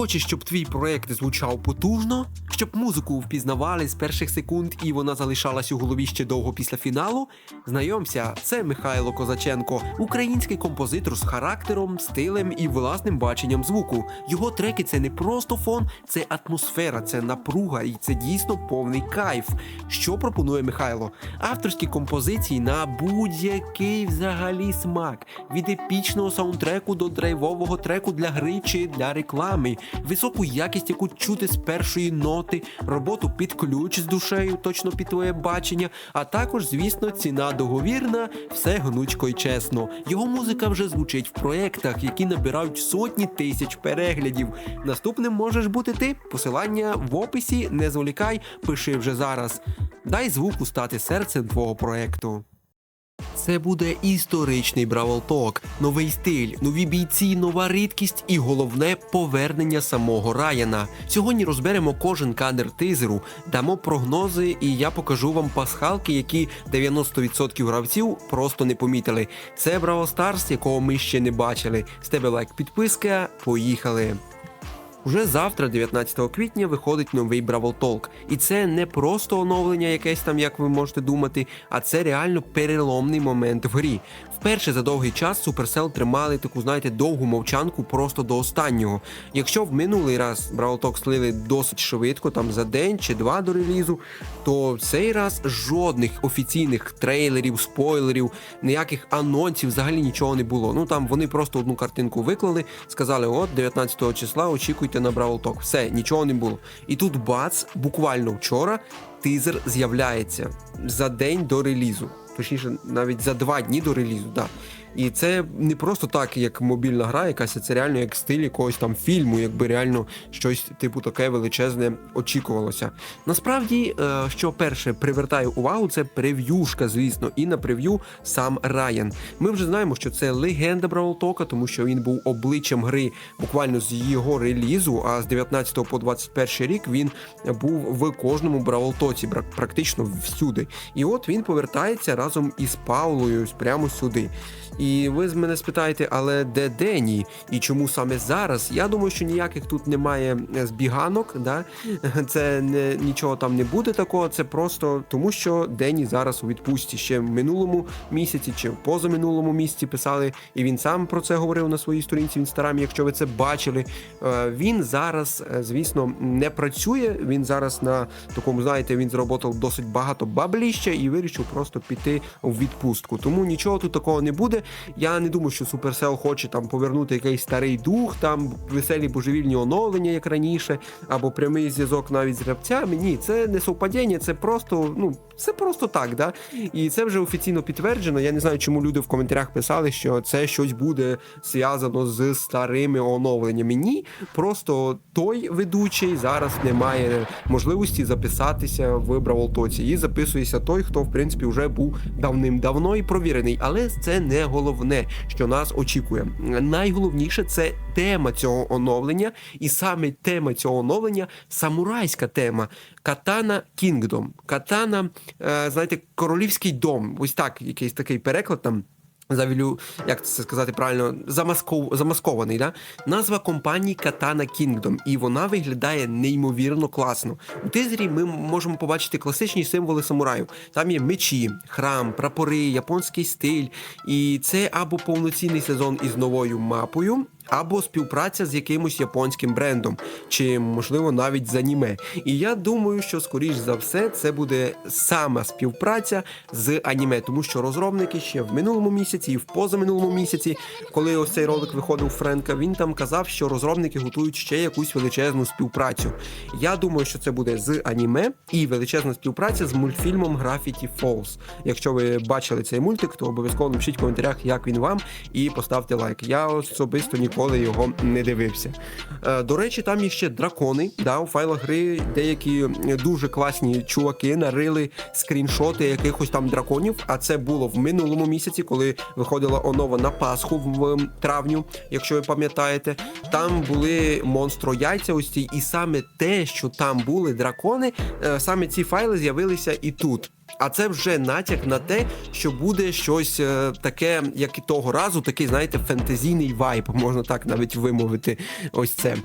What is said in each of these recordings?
Хочеш, щоб твій проект звучав потужно, щоб музику впізнавали з перших секунд і вона залишалась у голові ще довго після фіналу? Знайомся, це Михайло Козаченко, український композитор з характером, стилем і власним баченням звуку. Його треки це не просто фон, це атмосфера, це напруга і це дійсно повний кайф. Що пропонує Михайло? Авторські композиції на будь-який взагалі смак. Від епічного саундтреку до драйвового треку для гри чи для реклами, високу якість, яку чути з першої ноти, роботу під ключ з душею, точно під твоє бачення, а також, звісно, ціна договірна, все гнучко і чесно. Його музика вже звучить в проєктах, які набирають сотні тисяч переглядів. Наступним можеш бути ти. Посилання в описі, не зволікай, пиши вже зараз. Дай звуку стати серцем твого проекту. Це буде історичний Бравл Ток, новий стиль, нові бійці, нова рідкість і головне повернення самого Раяна. Сьогодні розберемо кожен кадр тизеру, дамо прогнози, і я покажу вам пасхалки, які 90% гравців просто не помітили. Це Бравл Старс, якого ми ще не бачили. З тебе лайк, підписка. Поїхали! Уже завтра, 19 квітня, виходить новий Бравл Talk. І це не просто оновлення, якесь там, як ви можете думати, а це реально переломний момент в грі. Вперше за довгий час Supercell тримали таку, знаєте, довгу мовчанку просто до останнього. Якщо в минулий раз Talk слили досить швидко, там за день чи два до релізу, то цей раз жодних офіційних трейлерів, спойлерів, ніяких анонсів, взагалі нічого не було. Ну там вони просто одну картинку виклали, сказали: от 19 числа очікуйте на Talk. Все, нічого не було. І тут бац, буквально вчора тизер з'являється за день до релізу. Точніше, навіть за два дні до релізу, да. І це не просто так, як мобільна гра, якась це реально як стиль якогось там фільму, якби реально щось типу таке величезне очікувалося. Насправді, е, що перше привертає увагу, це прев'юшка, звісно, і на прев'ю сам Райан. Ми вже знаємо, що це легенда Бравлтока, тому що він був обличчям гри буквально з його релізу. А з 19 по 21 рік він був в кожному Бравлтоці, практично всюди. І от він повертається разом із Паулою прямо сюди. І ви з мене спитаєте, але де Дені і чому саме зараз? Я думаю, що ніяких тут немає збіганок, да? це не нічого там не буде такого. Це просто тому, що Дені зараз у відпустці ще в минулому місяці чи в позаминулому місяці писали, і він сам про це говорив на своїй сторінці в інстаграмі. Якщо ви це бачили, Е, він зараз, е, звісно, не працює. Він зараз на такому, знаєте, він зроботав досить багато бабліща і вирішив просто піти в відпустку. Тому нічого тут такого не буде. Я не думаю, що Supercell хоче там повернути якийсь старий дух, там веселі божевільні оновлення, як раніше, або прямий зв'язок навіть з гравцями. Ні, це не совпадіння, це просто, ну, це просто так, да. І це вже офіційно підтверджено. Я не знаю, чому люди в коментарях писали, що це щось буде зв'язано з старими оновленнями. Ні, просто той ведучий зараз не має можливості записатися в Браволтоці. І записується той, хто в принципі вже був давним-давно і провірений. Але це не головне, що нас очікує. Найголовніше це тема цього оновлення, і саме тема цього оновлення самурайська тема. Катана Кінгдом. Катана, е, знаєте, королівський дом. Ось так, якийсь такий переклад там. Завілю, як це сказати правильно, замасков, замаскований. Да? Назва компанії Katana Kingdom, і вона виглядає неймовірно класно. У тизері ми можемо побачити класичні символи самураїв. Там є мечі, храм, прапори, японський стиль. І це або повноцінний сезон із новою мапою. Або співпраця з якимось японським брендом, чи, можливо, навіть з аніме. І я думаю, що, скоріш за все, це буде сама співпраця з аніме, тому що розробники ще в минулому місяці і в позаминулому місяці, коли ось цей ролик виходив Френка, він там казав, що розробники готують ще якусь величезну співпрацю. Я думаю, що це буде з аніме і величезна співпраця з мультфільмом Gravity Falls. Якщо ви бачили цей мультик, то обов'язково напишіть в коментарях, як він вам, і поставте лайк. Я особисто ніколи ніколи його не дивився. Е, до речі, там є ще дракони. Да, У файлах гри деякі дуже класні чуваки нарили скріншоти якихось там драконів. А це було в минулому місяці, коли виходила онова на Пасху в травню, якщо ви пам'ятаєте. Там були монстро яйця ось ці, і саме те, що там були дракони, е, саме ці файли з'явилися і тут. А це вже натяк на те, що буде щось е, таке, як і того разу, такий, знаєте, фентезійний вайб, можна так навіть вимовити. Ось це.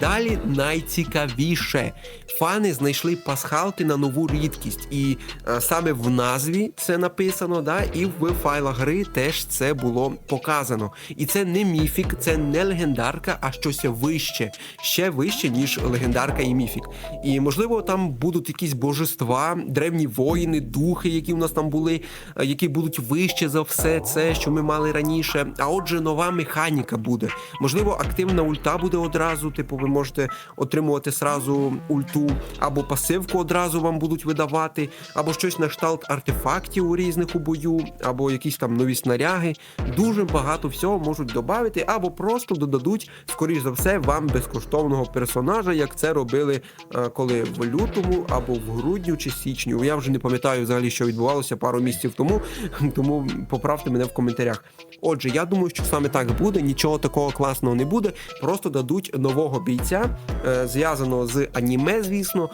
Далі найцікавіше. Фани знайшли пасхалки на нову рідкість, і е, саме в назві це написано, да, і в файлах гри теж це було показано. І це не міфік, це не легендарка, а щось вище, ще вище, ніж легендарка і міфік. І можливо, там будуть якісь божества, древні воїни, духи, які в нас там були, е, які будуть вище за все це, що ми мали раніше. А отже, нова механіка буде. Можливо, активна ульта буде одразу. Типу, ви можете отримувати сразу ульту, або пасивку одразу вам будуть видавати, або щось на кшталт артефактів у різних у бою, або якісь там нові снаряги. Дуже багато всього можуть додати, або просто додадуть, скоріш за все, вам безкоштовного персонажа, як це робили е, коли в лютому або в грудню чи січню. Я вже не пам'ятаю взагалі, що відбувалося пару місяців тому, тому поправте мене в коментарях. Отже, я думаю, що саме так буде, нічого такого класного не буде. Просто дадуть нового бійця, е, зв'язаного з аніме, звісно,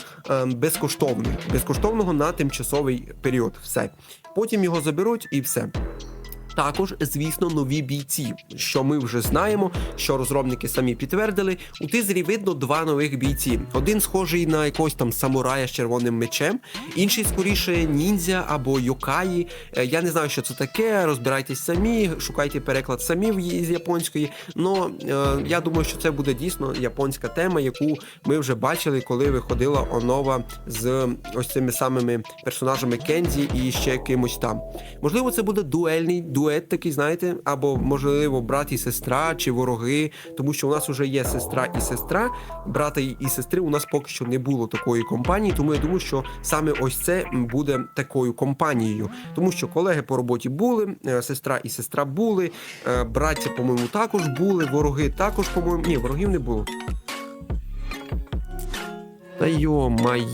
безкоштовний. Безкоштовного на тимчасовий період. Все. Потім його заберуть і все. Також, звісно, нові бійці, що ми вже знаємо, що розробники самі підтвердили. У тизері видно два нових бійці. Один схожий на якогось там самурая з червоним мечем, інший скоріше ніндзя або йокаї. Е, Я не знаю, що це таке. Розбирайтесь самі, шукайте переклад самі з японської. Но е, я думаю, що це буде дійсно японська тема, яку ми вже бачили, коли виходила онова з ось цими самими персонажами Кензі і ще кимось там. Можливо, це буде дуельний дует такий, знаєте, або можливо брат і сестра чи вороги, тому що у нас вже є сестра і сестра. Брата і сестри у нас поки що не було такої компанії, тому я думаю, що саме ось це буде такою компанією, тому що колеги по роботі були, е, сестра і сестра були, е, браття, по-моєму, також були, вороги також, по-моєму, ні, ворогів не було. Та йо-май.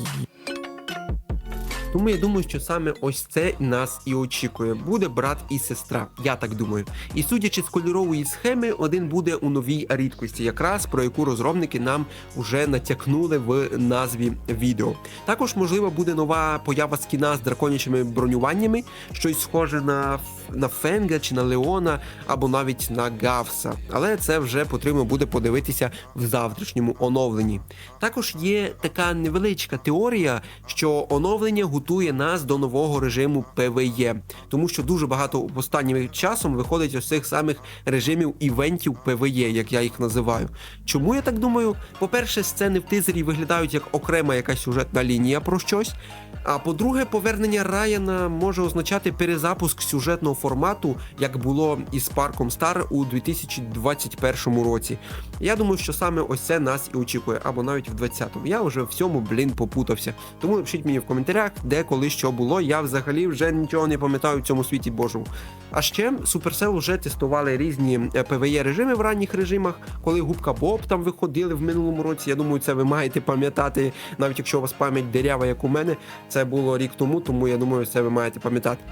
Тому я думаю, що саме ось це нас і очікує. Буде брат і сестра, я так думаю. І судячи з кольорової схеми, один буде у новій рідкості, якраз про яку розробники нам вже натякнули в назві відео. Також можливо буде нова поява скіна з драконячими бронюваннями, щось схоже на, на Фенга чи на Леона, або навіть на Гавса. Але це вже потрібно буде подивитися в завтрашньому оновленні. Також є така невеличка теорія, що оновлення готує нас до нового режиму ПВЕ, тому що дуже багато останнім часом виходить ось цих самих режимів івентів ПВЕ, як я їх називаю. Чому я так думаю? По-перше, сцени в тизері виглядають як окрема якась сюжетна лінія про щось. А по-друге, повернення Райана може означати перезапуск сюжетного формату, як було із Парком Стар у 2021 році. Я думаю, що саме ось це нас і очікує, або навіть в 20-му. Я вже в цьому, блін, попутався. Тому напишіть мені в коментарях, де коли що було. Я взагалі вже нічого не пам'ятаю в цьому світі Божому. А ще Supercell вже тестували різні PvE режими в ранніх режимах, коли губка Боб там виходили в минулому році. Я думаю, це ви маєте пам'ятати, навіть якщо у вас пам'ять дерява, як у мене. Це було рік тому, тому я думаю, це ви маєте пам'ятати.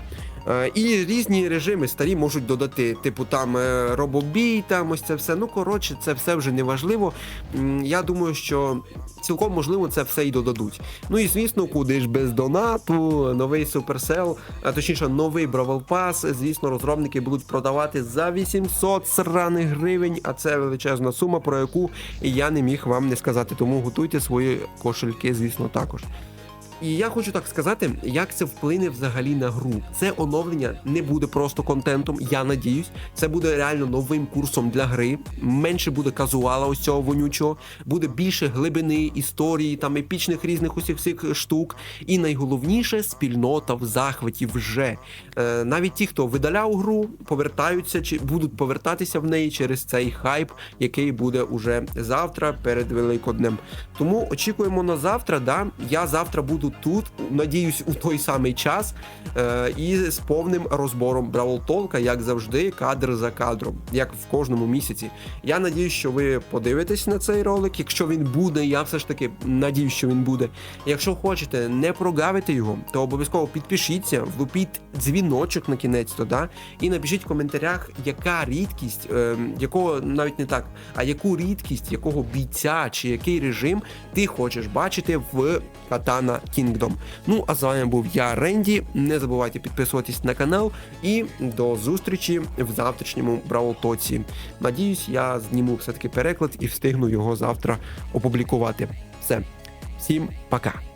Е, І різні режими старі можуть додати, типу там е, робобій, там ось це все. Ну коротше, це все вже не важливо. Я думаю, що цілком можливо це все і додадуть. Ну і звісно, куди ж без донату, новий Supercell, а точніше, новий Brawl Pass, звісно, розробники будуть продавати за 800 сраних гривень, а це величезна сума, про яку я не міг вам не сказати. Тому готуйте свої кошельки, звісно, також. І я хочу так сказати, як це вплине взагалі на гру. Це оновлення не буде просто контентом, я надіюсь. Це буде реально новим курсом для гри. Менше буде казуала ось цього вонючого, буде більше глибини, історії, там епічних різних усіх всіх штук. І найголовніше спільнота в захваті вже. Е, навіть ті, хто видаляв гру, повертаються чи будуть повертатися в неї через цей хайп, який буде уже завтра перед Великоднем. Тому очікуємо на завтра. Да? Я завтра буду тут, надіюсь, у той самий час, е, і з повним розбором Бравл Толка, як завжди, кадр за кадром, як в кожному місяці. Я надіюсь, що ви подивитесь на цей ролик. Якщо він буде, я все ж таки надіюсь, що він буде. Якщо хочете не прогавити його, то обов'язково підпишіться, влупіть дзвіночок на кінець, то да, і напишіть в коментарях, яка рідкість, е, якого навіть не так, а яку рідкість, якого бійця чи який режим ти хочеш бачити в Катана Kingdom. Ну а з вами був я, Ренді. Не забувайте підписуватись на канал і до зустрічі в завтрашньому Браултоці. Надіюсь, я зніму все-таки переклад і встигну його завтра опублікувати. Все, всім пока.